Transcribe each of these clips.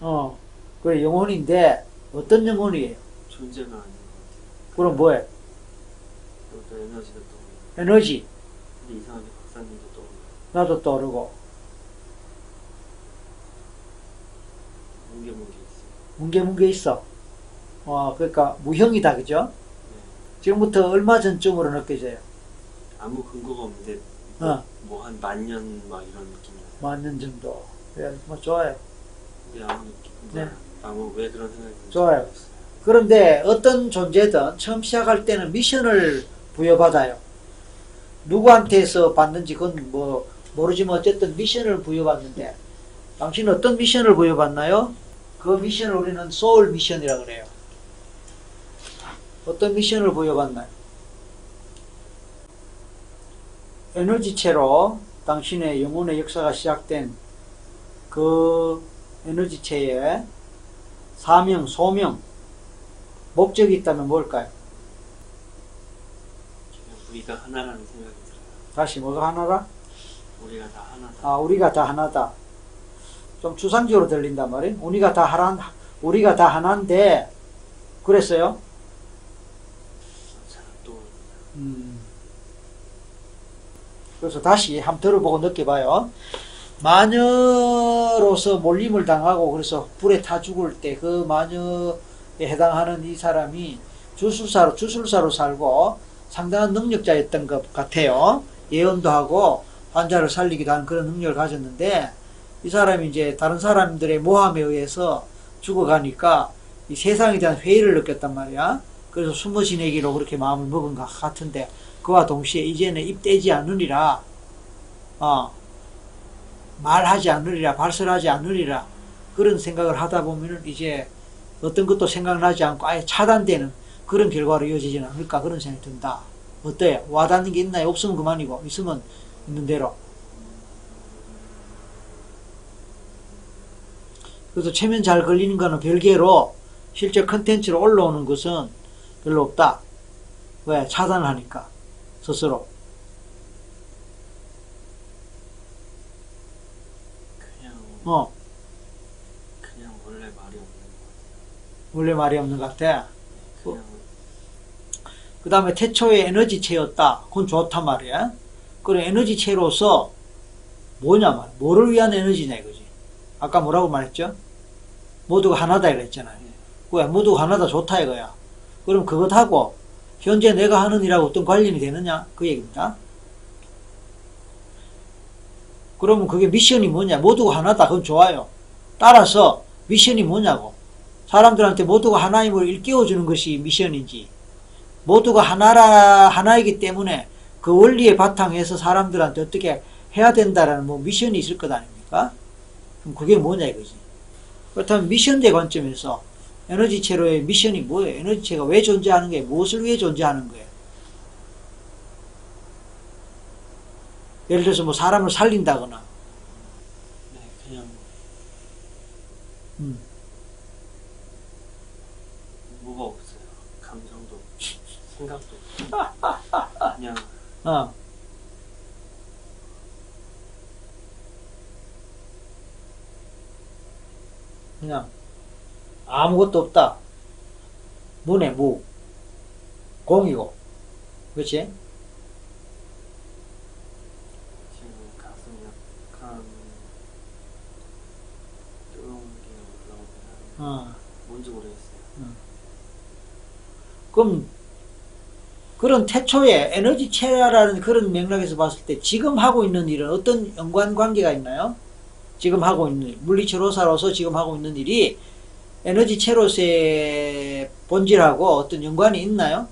어, 그래, 영혼인데, 어떤 영혼이에요? 존재가 아닌 것 같아요. 그럼 뭐예요? 어떤 에너지가 떠오르고 에너지. 근데 이상하게 박사님도 떠오르고 나도 떠오르고, 뭉게뭉게 있어요. 뭉게뭉게 있어. 어, 그러니까 무형이다, 그죠? 네. 지금부터 얼마 전쯤으로 느껴져요? 아무 근거가 없는데 어. 뭐한 만 년 막 이런 느낌이에요. 만년 정도. 그래, 뭐, 좋아요. 아무 네. 아무 왜 그런 생각이 드는지 좋아요. 그런데 어떤 존재든 처음 시작할 때는 미션을 부여받아요. 누구한테서 받는지 그건 뭐 모르지만 어쨌든 미션을 부여받는데 당신은 어떤 미션을 부여받나요? 그 미션을 우리는 소울 미션이라 그래요. 어떤 미션을 부여받나요? 에너지체로 당신의 영혼의 역사가 시작된 그 에너지체에 사명, 소명, 목적이 있다면 뭘까요? 우리가 하나라는 생각이 들어요. 다시 뭐가 하나라? 우리가 다 하나다. 아, 우리가 다 하나다. 좀 추상적으로 들린단 말이에요. 우리가 다 하나, 우리가 다 하나인데, 그랬어요? 음. 그래서 다시 한번 들어보고 느껴봐요. 마녀로서 몰림을 당하고 그래서 불에 타 죽을 때 그 마녀에 해당하는 이 사람이 주술사로, 주술사로 살고 상당한 능력자였던 것 같아요. 예언도 하고 환자를 살리기도 하는 그런 능력을 가졌는데 이 사람이 이제 다른 사람들의 모함에 의해서 죽어가니까 이 세상에 대한 회의를 느꼈단 말이야. 그래서 숨어 지내기로 그렇게 마음을 먹은 것 같은데 그와 동시에 이제는 입대지 않으리라 어, 말하지 않으리라 발설하지 않으리라 그런 생각을 하다 보면은 이제 어떤 것도 생각나지 않고 아예 차단되는 그런 결과로 이어지지는 않을까 그런 생각이 든다 어때요? 와닿는 게 있나요? 없으면 그만이고 있으면 있는 대로 그래서 체면 잘 걸리는 거는 별개로 실제 컨텐츠로 올라오는 것은 별로 없다. 왜? 차단을 하니까. 스스로. 그냥 어, 그냥 원래 말이 없는 것 원래 말이 없는 것 같아. 같아요. 그냥 그 다음에 태초의 에너지체였다. 그건 좋단 말이야. 그래, 에너지체로서 뭐냐 말. 뭐를 위한 에너지냐 이거지. 아까 뭐라고 말했죠? 모두가 하나다 이랬잖아요. 왜? 모두가 하나다 좋다 이거야. 그럼 그것하고 현재 내가 하는 일하고 어떤 관련이 되느냐? 그 얘기입니다. 그러면 그게 미션이 뭐냐? 모두가 하나다. 그건 좋아요. 따라서 미션이 뭐냐고. 사람들한테 모두가 하나임을 일깨워주는 것이 미션인지, 모두가 하나라, 하나이기 때문에 그 원리의 바탕에서 사람들한테 어떻게 해야 된다라는 뭐 미션이 있을 것 아닙니까? 그럼 그게 뭐냐 이거지. 그렇다면 미션대 관점에서 에너지체로의 미션이 뭐예요? 에너지체가 왜 존재하는 거예요? 무엇을 위해 존재하는 거예요? 예를 들어서 뭐 사람을 살린다거나, 네, 그냥 음, 뭐가 없어요. 감정도 생각도. 그냥 어, 그냥 아무것도 없다. 무네 무, 공이고, 그렇지? 지금 가슴 약간 뜨거운 게 올라오긴 하는데 어. 뭔지 모르겠어요. 그럼 그런 태초의 에너지 체라라는 그런 맥락에서 봤을 때 지금 하고 있는 일은 어떤 연관 관계가 있나요? 지금 하고 있는 일, 물리체로사로서 지금 하고 있는 일이 에너지 체로서의 본질하고 어떤 연관이 있나요?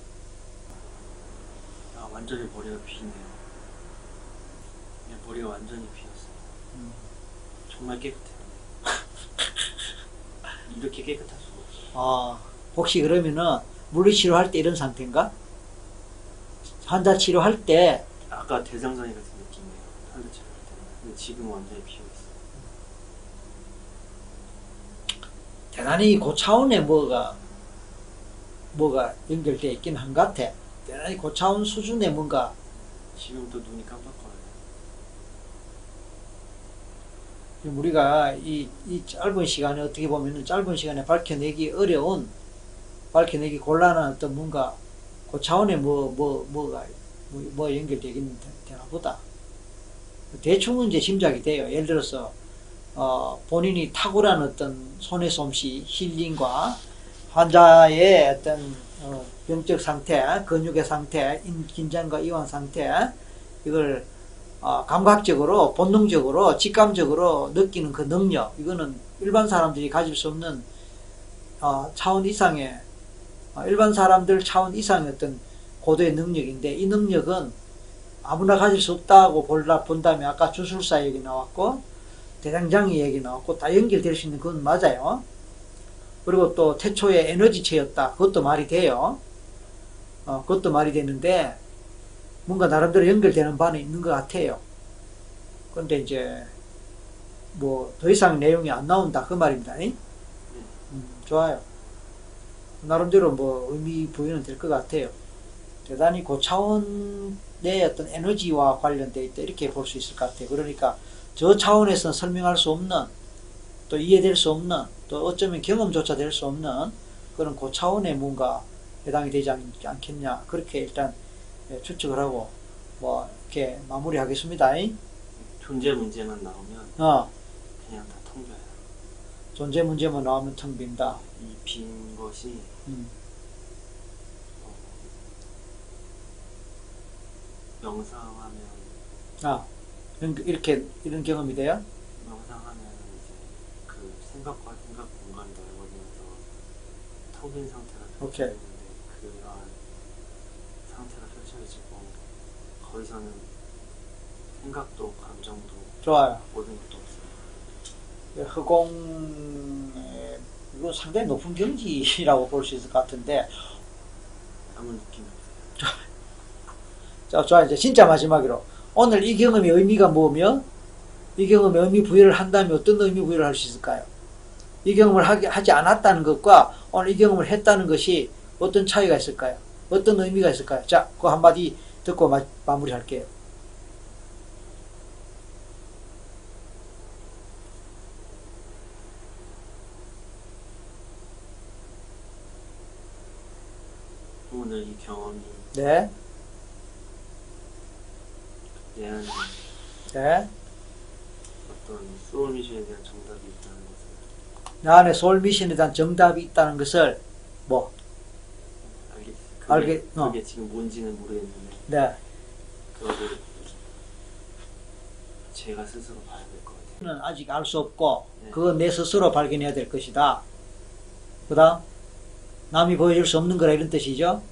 아, 완전히 머리가 비네요. 그냥 머리가 완전히 비었어요. 음. 정말 깨끗해요. 이렇게 깨끗할 수가 없어요. 아, 혹시 그러면은 물리치료 할 때 이런 상태인가? 환자 치료할 때 아까 대장장이 같은 느낌이에요. 한대 치료할 때는. 근데 지금 완전히 비어 있어요. 대단히 고차원의 뭐가 뭐가 연결되어 있긴 한 것 같아. 대단히 고차원 수준의 뭔가 지금 또 눈이 깜빡거려요. 우리가 이, 이 짧은 시간에 어떻게 보면은 짧은 시간에 밝혀내기 어려운, 밝혀내기 곤란한 어떤 뭔가 그 차원에 뭐, 뭐, 뭐가, 뭐, 뭐 연결되긴 되나 보다. 대충은 이제 짐작이 돼요. 예를 들어서, 어, 본인이 탁월한 어떤 손의 솜씨, 힐링과 환자의 어떤 어, 병적 상태, 근육의 상태, 인- 긴장과 이완 상태, 이걸 어, 감각적으로, 본능적으로, 직감적으로 느끼는 그 능력, 이거는 일반 사람들이 가질 수 없는 어, 차원 이상의, 어, 일반 사람들 차원 이상의 어떤 고도의 능력인데, 이 능력은 아무나 가질 수 없다고 볼라, 본다면 아까 주술사 얘기 나왔고, 대장장이 얘기 나왔고, 다 연결될 수 있는 건 맞아요. 그리고 또 태초에 에너지체였다. 그것도 말이 돼요. 어, 그것도 말이 되는데, 뭔가 나름대로 연결되는 바는 있는 것 같아요. 그런데 이제, 뭐, 더 이상 내용이 안 나온다. 그 말입니다. 잉? 음, 좋아요. 나름대로 뭐, 의미 부여는 될 것 같아요. 대단히 고차원의 어떤 에너지와 관련되어 있다. 이렇게 볼 수 있을 것 같아요. 그러니까, 저 차원에서는 설명할 수 없는, 또 이해될 수 없는, 또 어쩌면 경험조차 될 수 없는 그런 고차원의 뭔가 해당이 되지 않, 않겠냐. 그렇게 일단 예, 추측을 하고, 뭐, 이렇게 마무리하겠습니다. 잉? 존재 문제만 나오면 어, 그냥 다 통과해요. 존재 문제만 나오면 텅 빈다. 이 빈 것이 음, 어, 명상하면 아, 이렇게, 이런 경험이 돼요? 명상하면 이제 그 생각과 생각 공간이 넓어지면서 텅 빈 상태가. 펼쳐지는데 그러한 상태가 펼쳐지고 거기서는 생각도 감정도 좋아요. 모든 것도 없어요. 허공, 이거 상당히 높은 경지라고 볼 수 있을 것 같은데, 느낌이 없어요. 자, 좋아. 이제 진짜 마지막으로. 오늘 이 경험의 의미가 뭐며, 이 경험의 의미 부여를 한다면 어떤 의미 부여를 할 수 있을까요? 이 경험을 하기, 하지 않았다는 것과 오늘 이 경험을 했다는 것이 어떤 차이가 있을까요? 어떤 의미가 있을까요? 자, 그 한마디 듣고 마, 마무리 할게요. 오늘 이 경험이 네, 네. 어떤 소울 미션에 대한 정답이 있다는 것을 나 안에 소울 미션에 대한 정답이 있다는 것을, 뭐, 알겠, 그게, 알겠- 어. 그게 지금 뭔지는 모르겠는데 네. 그거를 제가 스스로 봐야 될 것 같아요. 는 아직 알 수 없고, 네. 그건 내 스스로 발견해야 될 것이다. 그 다음, 남이 보여줄 수 없는 거라 이런 뜻이죠?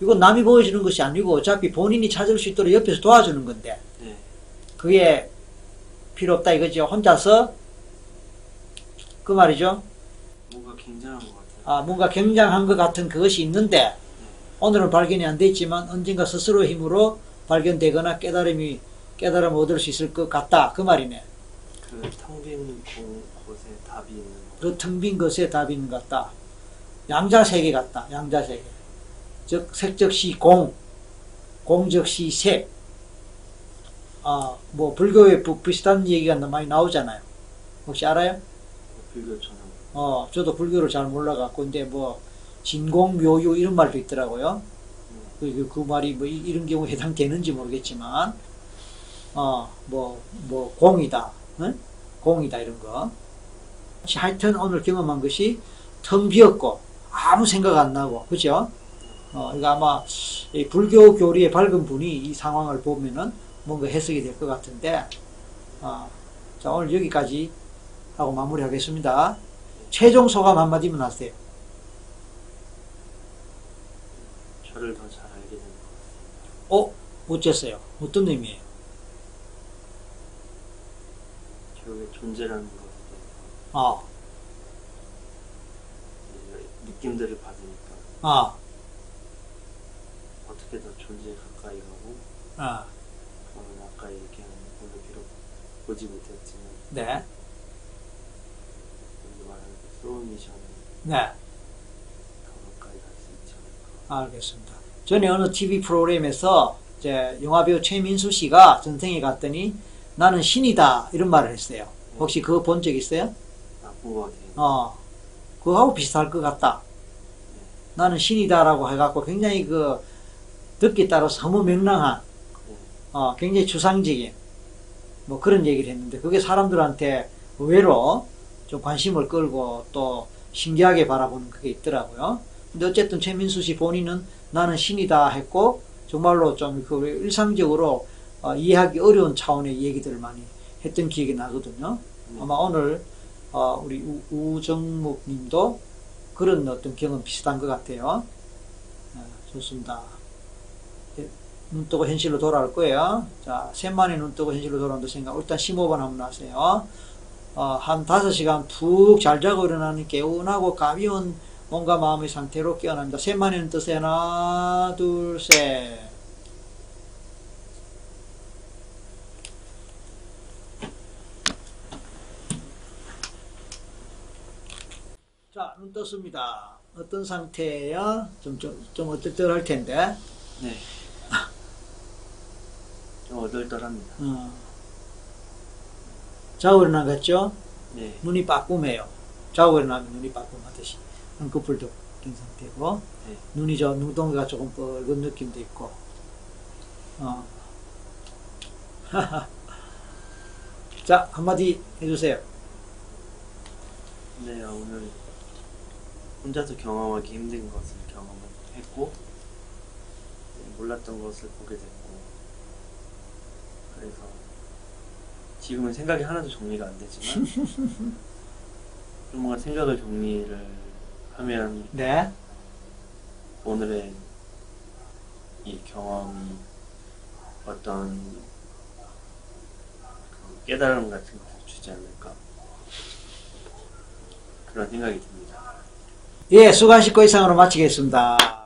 이건 남이 보여주는 것이 아니고 어차피 본인이 찾을 수 있도록 옆에서 도와주는 건데, 네, 그게 필요 없다 이거죠. 혼자서, 그 말이죠. 뭔가 굉장한 것 같아요. 아, 뭔가 굉장한 것 같은 그것이 있는데, 네, 오늘은 발견이 안 됐지만 언젠가 스스로 힘으로 발견되거나 깨달음이, 깨달음을 얻을 수 있을 것 같다. 그 말이네. 그 텅 빈 곳에 답이 있는 것그텅 빈 것에 답이 있는 것 같다. 양자 세계 같다. 양자 세계. 즉 색적시 공, 공적시 색. 아, 뭐 불교에 부- 비슷한 얘기가 많이 나오잖아요. 혹시 알아요? 불교처럼 어, 저도 불교를 잘 몰라갖고 근데 뭐 진공묘유 이런 말도 있더라고요. 그, 그, 그 말이 뭐 이- 이런 경우에 해당되는지 모르겠지만, 어, 뭐, 뭐, 공이다. 응? 공이다, 이런 거. 하여튼 오늘 경험한 것이 텅 비었고, 아무 생각 안 나고, 그죠? 어, 이거 아마 이 불교 교리의 밝은 분이 이 상황을 보면은 뭔가 해석이 될 것 같은데, 어, 자, 오늘 여기까지 하고 마무리하겠습니다. 최종 소감 한마디만 하세요. 저를 더 잘 알게 되는 것 같습니다. 어? 어쨌어요? 어떤 의미예요? 결국에 존재라는 것에 대해서 아, 느낌들을 받으니까 아, 어떻게 더 존재에 가까이 가고 아, 그러면 아까 얘기한 오늘 비록 보지 못했지만 네, 여기 말하는 그 소울 미션에 네, 더 가까이 갈 수 있지 않을까. 알겠습니다. 전에 어느 TV 프로그램에서 이제 영화배우 최민수 씨가 전생에 갔더니 나는 신이다 이런 말을 했어요. 혹시 그거 본 적 있어요? 나쁜 것 같아요. 어, 그거하고 비슷할 것 같다. 나는 신이다라고 해갖고 굉장히 그, 듣기 따라서 너무 명랑한, 네. 어, 굉장히 추상적인, 뭐 그런 얘기를 했는데, 그게 사람들한테 의외로 좀 관심을 끌고 또 신기하게 바라보는 그게 있더라고요. 근데 어쨌든 최민수 씨 본인은 나는 신이다 했고, 정말로 좀 그 일상적으로 어, 이해하기 어려운 차원의 얘기들을 많이 했던 기억이 나거든요. 네. 아마 오늘 어, 우리 우, 우정묵 님도 그런 어떤 경험 비슷한 것 같아요. 어, 좋습니다. 예, 눈 뜨고 현실로 돌아올 거예요. 자, 셋만의 눈 뜨고 현실로 돌아온다 생각. 일단 15번 한번 하세요. 어, 한 5시간 푹 잘 자고 일어나는 개운하고 가벼운 몸과 마음의 상태로 깨어납니다. 셋만의 눈 뜨세요. 하나, 둘, 셋. 자, 눈 떴습니다. 어떤 상태예요? 좀, 좀, 좀 어떨떨할 텐데. 네. 좀 어덜덜합니다. 어. 자고 일어나겠죠? 네. 눈이 빠꿈해요. 자고 일어나면 눈이 빠꿈하듯이. 눈꺼풀도 뜬 상태고, 네. 눈이 저 눈동이가 조금 뻘건 느낌도 있고, 어. 자, 한마디 해주세요. 네, 오늘 혼자서 경험하기 힘든 것을 경험했고 네, 몰랐던 것을 보게 됐고 그래서 지금은 생각이 하나도 정리가 안 되지만 좀 뭔가 생각을 정리를 하면 네. 오늘의 이 경험이 어떤 그 깨달음 같은 것을 주지 않을까 그런 생각이 듭니다. 예, 수고하시고 이상으로 마치겠습니다.